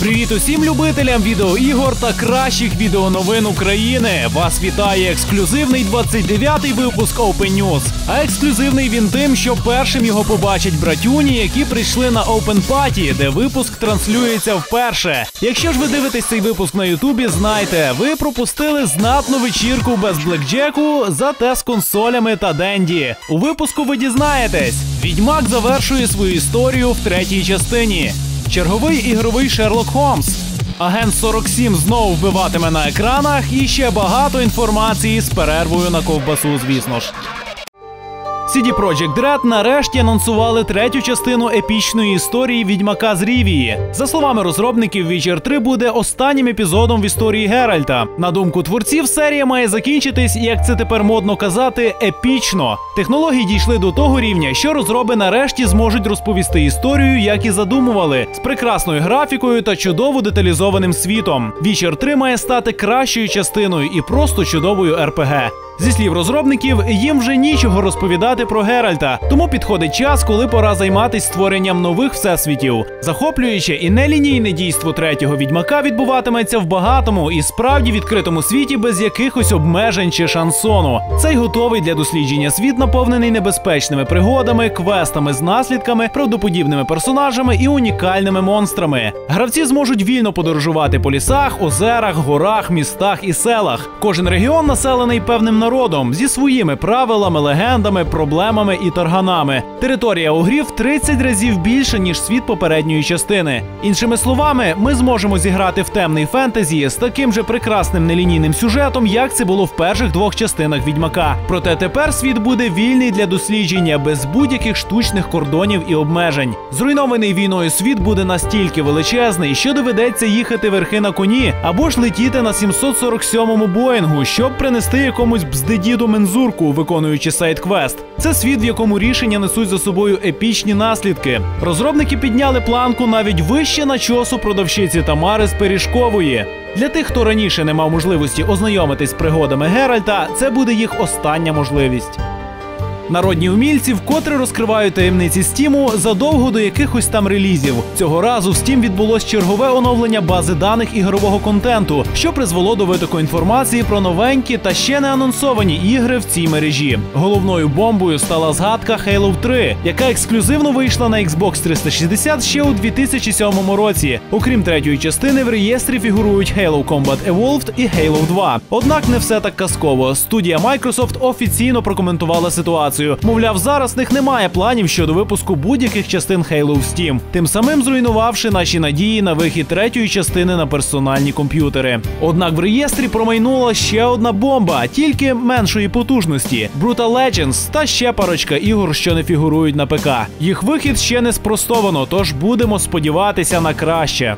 Привіт усім любителям відеоігор та кращих відеоновин України. Вас вітає ексклюзивний 29-й випуск Open News. А ексклюзивний він тим, що першим його побачать братюні, які прийшли на Open Party, де випуск транслюється вперше. Якщо ж ви дивитесь цей випуск на Ютубі, знайте, ви пропустили знатну вечірку без блекджеку, зате з консолями та денді. У випуску ви дізнаєтесь, відьмак завершує свою історію в третій частині. Черговий ігровий Шерлок Холмс. Агент 47 знову вбиватиме на екранах і ще багато інформації з перервою на ковбасу, звісно ж. CD Projekt Red нарешті анонсували третю частину епічної історії відьмака з Рівії. За словами розробників, Witcher 3 буде останнім епізодом в історії Геральта. На думку творців, серія має закінчитись, як це тепер модно казати, епічно. Технології дійшли до того рівня, що розроби нарешті зможуть розповісти історію, як і задумували, з прекрасною графікою та чудово деталізованим світом. Witcher 3 має стати кращою частиною і просто чудовою РПГ. Зі слів розробників, їм вже нічого розповідати про Геральта, тому підходить час, коли пора займатися створенням нових всесвітів. Захоплююче і нелінійне дійство третього відьмака відбуватиметься в багатому і справді відкритому світі без якихось обмежень чи шансону. Цей готовий для дослідження світ наповнений небезпечними пригодами, квестами з наслідками, правдоподібними персонажами і унікальними монстрами. Гравці зможуть вільно подорожувати по лісах, озерах, горах, містах і селах. Кожен регіон населений певним народом зі своїми правилами, легендами, проблемами і тарганами. Територія огрів в 30 разів більше ніж світ попередньої частини. Іншими словами, ми зможемо зіграти в темний фентезі з таким же прекрасним нелінійним сюжетом, як це було в перших двох частинах відьмака. Проте тепер світ буде вільний для дослідження без будь-яких штучних кордонів і обмежень. Зруйнований війною світ буде настільки величезний, що доведеться їхати верхи на коні або ж летіти на 747-му Боїнгу, щоб принести якомусь бздедіду мензурку, виконуючи сайт-квест. Це світ, в якому рішення несуть за собою епічні наслідки. Розробники підняли планку навіть вище на часу продавщиці Тамари з Пиріжкової. Для тих, хто раніше не мав можливості ознайомитись з пригодами Геральта, це буде їх остання можливість. Народні умільці вкотре розкривають таємниці Стіму задовго до якихось там релізів. Цього разу в Steam відбулось чергове оновлення бази даних ігрового контенту, що призвело до витоку інформації про новенькі та ще не анонсовані ігри в цій мережі. Головною бомбою стала згадка Halo 3, яка ексклюзивно вийшла на Xbox 360 ще у 2007 році. Окрім третьої частини, в реєстрі фігурують Halo Combat Evolved і Halo 2. Однак не все так казково. Студія Microsoft офіційно прокоментувала ситуацію. Мовляв, зараз них немає планів щодо випуску будь-яких частин Halo в Steam, тим самим зруйнувавши наші надії на вихід третьої частини на персональні комп'ютери. Однак в реєстрі промайнула ще одна бомба, тільки меншої потужності: Brutal Legends та ще парочка ігор, що не фігурують на ПК. Їх вихід ще не спростовано, тож будемо сподіватися на краще.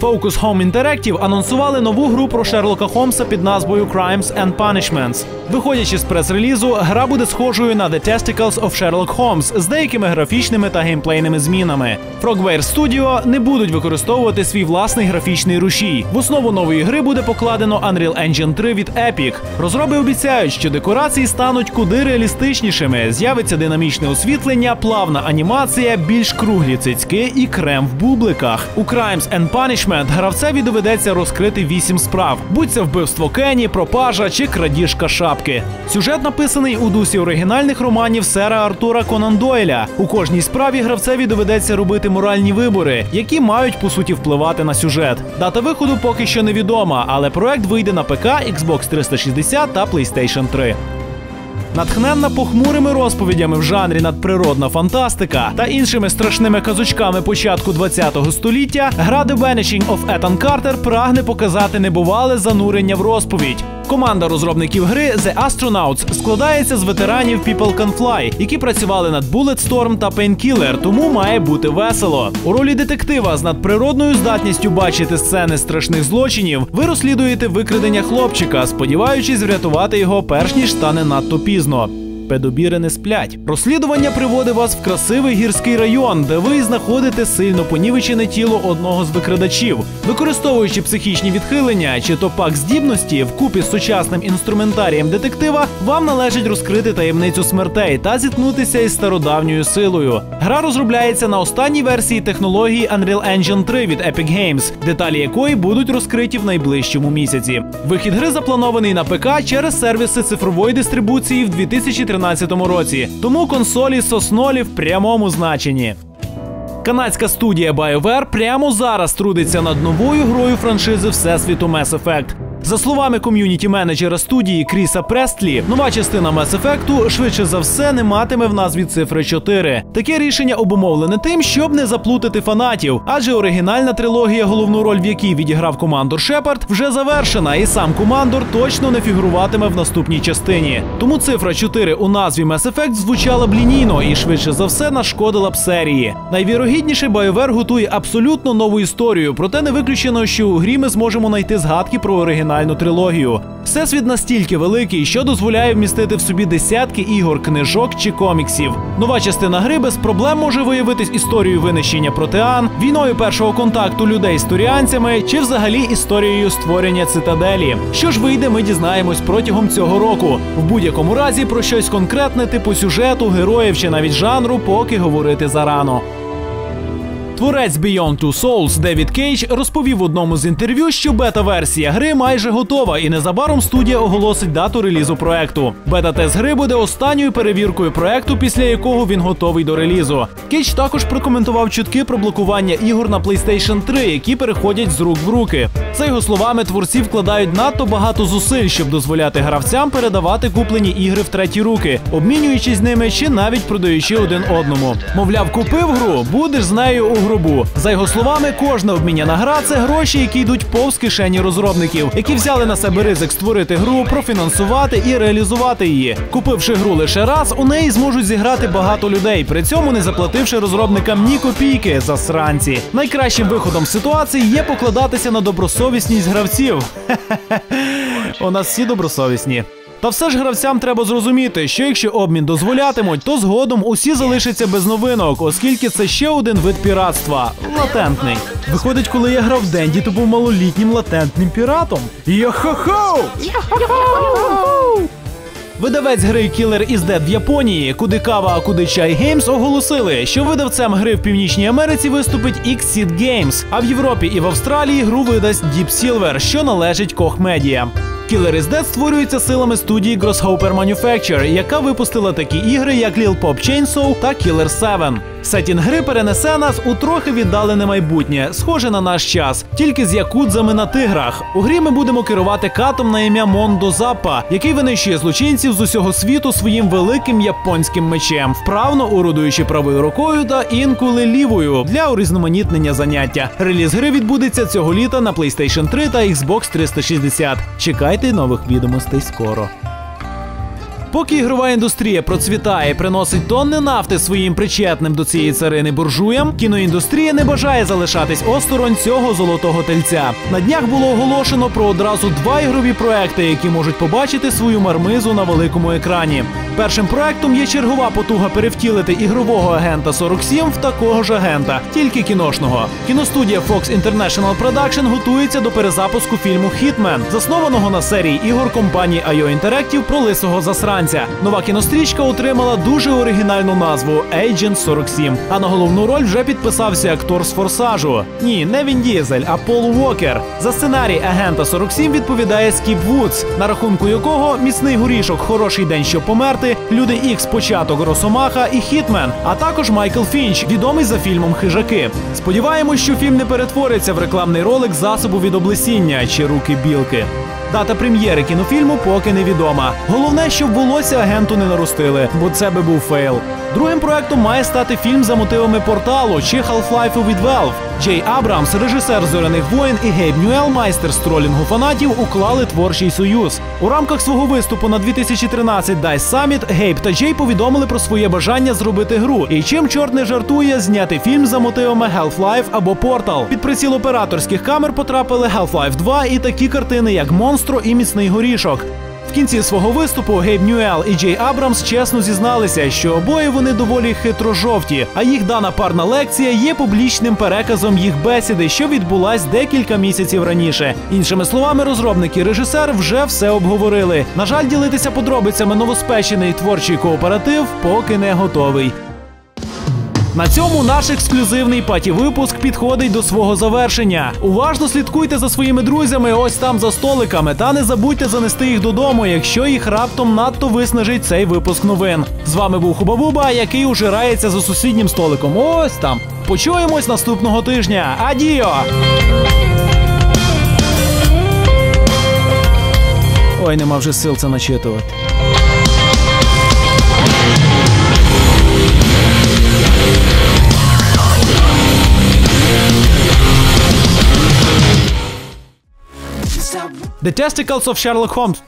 Focus Home Interactive анонсували нову гру про Шерлока Холмса під назвою Crimes and Punishments. Виходячи з прес-релізу, гра буде схожою на The Testicles of Sherlock Holmes з деякими графічними та геймплейними змінами. Frogware Studio не будуть використовувати свій власний графічний рушій. В основу нової гри буде покладено Unreal Engine 3 від Epic. Розроби обіцяють, що декорації стануть куди реалістичнішими. З'явиться динамічне освітлення, плавна анімація, більш круглі цицьки і крем в бубликах. У Crimes and Punishments гравцеві доведеться розкрити вісім справ: будь це вбивство Кені, пропажа чи крадіжка шапки. Сюжет написаний у дусі оригінальних романів сера Артура Конан Дойля. У кожній справі гравцеві доведеться робити моральні вибори, які мають по суті впливати на сюжет. Дата виходу поки що невідома, але проект вийде на ПК, Xbox 360 та PlayStation 3. Натхненна похмурими розповідями в жанрі надприродна фантастика та іншими страшними казочками початку ХХ століття, гра The Vanishing of Ethan Carter прагне показати небувале занурення в розповідь. Команда розробників гри The Astronauts складається з ветеранів People Can Fly, які працювали над Bulletstorm та Painkiller, тому має бути весело. У ролі детектива з надприродною здатністю бачити сцени страшних злочинів, ви розслідуєте викрадення хлопчика, сподіваючись врятувати його перш ніж стане надто пізно. Педобіри не сплять. Розслідування приводить вас в красивий гірський район, де ви знаходите сильно понівечене тіло одного з викрадачів, використовуючи психічні відхилення чи то пак здібності вкупі з сучасним інструментарієм детектива, вам належить розкрити таємницю смертей та зіткнутися із стародавньою силою. Гра розробляється на останній версії технології Unreal Engine 3 від Epic Games, деталі якої будуть розкриті в найближчому місяці. Вихід гри запланований на ПК через сервіси цифрової дистрибуції в 2013 році. Тому консолі соснолі в прямому значенні. Канадська студія BioWare прямо зараз трудиться над новою грою франшизи Всесвіту Mass Effect. За словами ком'юніті менеджера студії Кріса Престлі, нова частина Mass Effect швидше за все не матиме в назві цифри 4. Таке рішення обумовлене тим, щоб не заплутати фанатів, адже оригінальна трилогія, головну роль в якій відіграв командор Шепард, вже завершена, і сам командор точно не фігуруватиме в наступній частині. Тому цифра 4 у назві Mass Effect звучала б лінійно і швидше за все нашкодила б серії. Найвірогідніше BioWare готує абсолютно нову історію, проте не виключено, що у грі ми зможемо знайти згадки про оригінальну трилогію. Всесвіт настільки великий, що дозволяє вмістити в собі десятки ігор, книжок чи коміксів. Нова частина гри без проблем може виявитись історією винищення протеан, війною першого контакту людей з туріанцями чи взагалі історією створення цитаделі. Що ж вийде, ми дізнаємось протягом цього року. В будь-якому разі про щось конкретне, типу сюжету, героїв чи навіть жанру, поки говорити зарано. Творець Beyond Two Souls Девід Кейдж розповів в одному з інтерв'ю, що бета-версія гри майже готова, і незабаром студія оголосить дату релізу проекту. Бета-тест гри буде останньою перевіркою проекту, після якого він готовий до релізу. Кейдж також прокоментував чутки про блокування ігор на PlayStation 3, які переходять з рук в руки. За його словами, творці вкладають надто багато зусиль, щоб дозволяти гравцям передавати куплені ігри в треті руки, обмінюючись ними чи навіть продаючи один одному. Мовляв, купив гру, будеш з нею у гробу. За його словами, кожна обміняна гра це гроші, які йдуть повз кишені розробників, які взяли на себе ризик створити гру, профінансувати і реалізувати її. Купивши гру лише раз, у неї зможуть зіграти багато людей, при цьому не заплативши розробникам ні копійки засранці. Найкращим виходом з ситуації є покладатися на добросовісність гравців. У нас всі добросовісні. Та все ж гравцям треба зрозуміти, що якщо обмін дозволятимуть, то згодом усі залишаться без новинок, оскільки це ще один вид піратства латентний. Виходить, коли я грав в Денді, то був малолітнім латентним піратом. Йо-хо-хо! Видавець гри Killer is Dead в Японії, куди кава, а куди чай Games оголосили, що видавцем гри в Північній Америці виступить Xseed Games, а в Європі і в Австралії гру видасть Deep Silver, що належить Koch Media. Killer is Dead створюється силами студії Grasshopper Manufacture, яка випустила такі ігри, як Lil Pop Chainsaw та Killer 7. Сетінг гри перенесе нас у трохи віддалене майбутнє, схоже на наш час, тільки з якудзами на тиграх. У грі ми будемо керувати катом на ім'я Мондо Заппа, який винищує злочинців з усього світу своїм великим японським мечем, вправно орудуючи правою рукою та інколи лівою для урізноманітнення заняття. Реліз гри відбудеться цього літа на PlayStation 3 та Xbox 360. Чекайте нових відомостей скоро. Поки ігрова індустрія процвітає і приносить тонни нафти своїм причетним до цієї царини буржуям, кіноіндустрія не бажає залишатись осторонь цього золотого тельця. На днях було оголошено про одразу два ігрові проекти, які можуть побачити свою мармизу на великому екрані. Першим проектом є чергова потуга перевтілити ігрового агента 47 в такого ж агента, тільки кіношного. Кіностудія Fox International Production готується до перезапуску фільму Хітмен, заснованого на серії ігор компанії IO Interactive про лисого засранця. Нова кінострічка отримала дуже оригінальну назву Agent 47. А на головну роль вже підписався актор з форсажу. Ні, не Він Дізель, а Пол Уокер. За сценарій агента 47 відповідає Скіп Вудс, на рахунку якого міцний горішок, хороший день, щоб померти, люди Ікс, початок Росомаха і Хітмен, а також Майкл Фінч, відомий за фільмом Хижаки. Сподіваємось, що фільм не перетвориться в рекламний ролик засобу від облесіння чи руки білки. Дата прем'єри кінофільму поки невідома. Головне, щоб волосся агенту не наростили, бо це би був фейл. Другим проектом має стати фільм за мотивами порталу чи Half-Life від Valve. Джей Абрамс, режисер зоряних воїн, і Гейб Ньюел, майстер з тролінгу фанатів, уклали творчий союз. У рамках свого виступу на 2013 DICE Summit Гейб та Джей повідомили про своє бажання зробити гру. І чим чорт не жартує, зняти фільм за мотивами Half-Life або Portal. Під приціл операторських камер потрапили Half-Life 2 і такі картини, як Монстро і Міцний горішок. В кінці свого виступу Гейб Ньюел і Джей Абрамс чесно зізналися, що обоє вони доволі хитрожовті, а їх дана парна лекція є публічним переказом їх бесіди, що відбулась декілька місяців раніше. Іншими словами, розробник і режисер вже все обговорили. На жаль, ділитися подробицями новоспечений творчий кооператив поки не готовий. На цьому наш ексклюзивний паті-випуск підходить до свого завершення. Уважно слідкуйте за своїми друзями ось там за столиками, та не забудьте занести їх додому, якщо їх раптом надто виснажить цей випуск новин. З вами був Хубабуба, який ужирається за сусіднім столиком. Ось там. Почуємось наступного тижня. Адіо! Ой, нема вже сил це начитувати. The Testicles of Sherlock Holmes.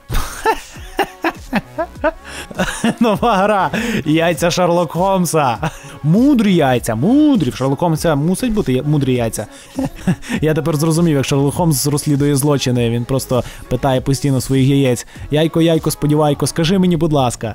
Нова гра. Яйця Шерлок Холмса. Мудрі яйця, мудрі. В Шерлок Холмса мусить бути мудрі яйця. Я тепер зрозумів, як Шерлок Холмс розслідує злочини. Він просто питає постійно своїх яєць. Яйко, яйко, сподівайко, скажи мені, будь ласка.